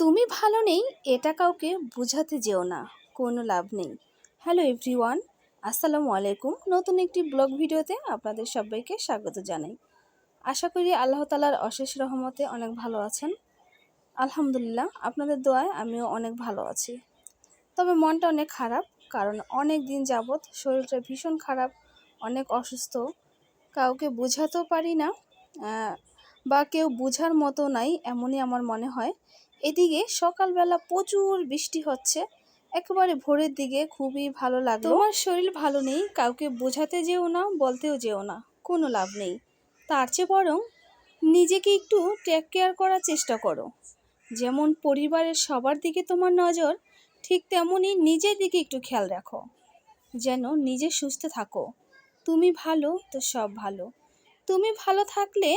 তুমি ভালো নেই, এটা কাউকে বোঝাতে যেও না, কোনো লাভ নেই। হ্যালো এভরিওয়ান, আসসালামু আলাইকুম। নতুন একটি ব্লগ ভিডিওতে আপনাদের সবাইকে স্বাগত জানাই। আশা করি আল্লাহ তালার অশেষ রহমতে অনেক ভালো আছেন। আলহামদুলিল্লাহ, আপনাদের দোয়ায় আমিও অনেক ভালো আছি। তবে মনটা অনেক খারাপ, কারণ অনেক দিন যাবৎ শরীরটা ভীষণ খারাপ, অনেক অসুস্থ। কাউকে বোঝাতেও পারি না বা কেউ বোঝার মতো নাই, এমনই আমার মনে হয় এদিকে সকালবেলা প্রচুর বৃষ্টি হচ্ছে। একেবারে ভোরের দিকে খুবই ভালো লাগল। তোমার শরীর ভালো নেই, কাউকে বোঝাতে যেও না, বলতেও যেও না, কোনো লাভ নেই। তার চেয়ে বরং নিজেকে একটু টেক কেয়ার করার চেষ্টা করো। যেমন পরিবারের সবার দিকে তোমার নজর, ঠিক তেমনই নিজের দিকে একটু খেয়াল রাখো। যেন নিজে সুস্থ থাকো। তুমি ভালো, তো সব ভালো। তুমি ভালো থাকলে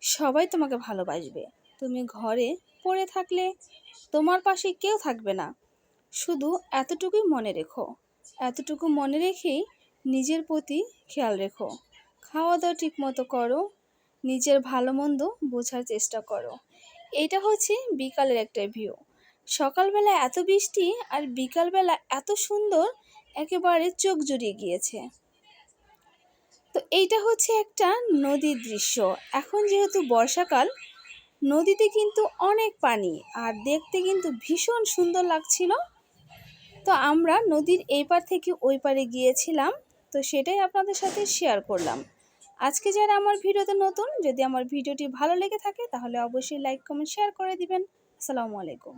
সবাই তোমাকে ভালোবাসবে। তুমি ঘরে পড়ে থাকলে তোমার পাশে কেউ থাকবে না। শুধু এতটুকুই মনে রেখো। এতটুকু মনে রেখেই নিজের প্রতি খেয়াল রেখো। খাওয়া দাওয়া ঠিক মতো করো। নিজের ভালো মন্দ বোঝার চেষ্টা করো। এটা হচ্ছে বিকালের একটা ভিউ সকালবেলা এত বৃষ্টি আর বিকালবেলা এত সুন্দর একেবারে চোখ জুড়িয়ে গিয়েছে। তো এইটা হচ্ছে একটা নদীর দৃশ্য। এখন যেহেতু বর্ষাকাল নদীতে কিন্তু অনেক পানি আর দেখতে কিন্তু ভীষণ সুন্দর লাগছিল। তো আমরা নদীর এই পার থেকে ওই পারে গিয়েছিলাম, তো সেটাই আপনাদের সাথে শেয়ার করলাম। আজকে যারা আমার ভিডিওতে নতুন, যদি আমার ভিডিওটি ভালো লেগে থাকে, তাহলে অবশ্যই লাইক কমেন্ট শেয়ার করে দিবেন। আসসালামু আলাইকুম।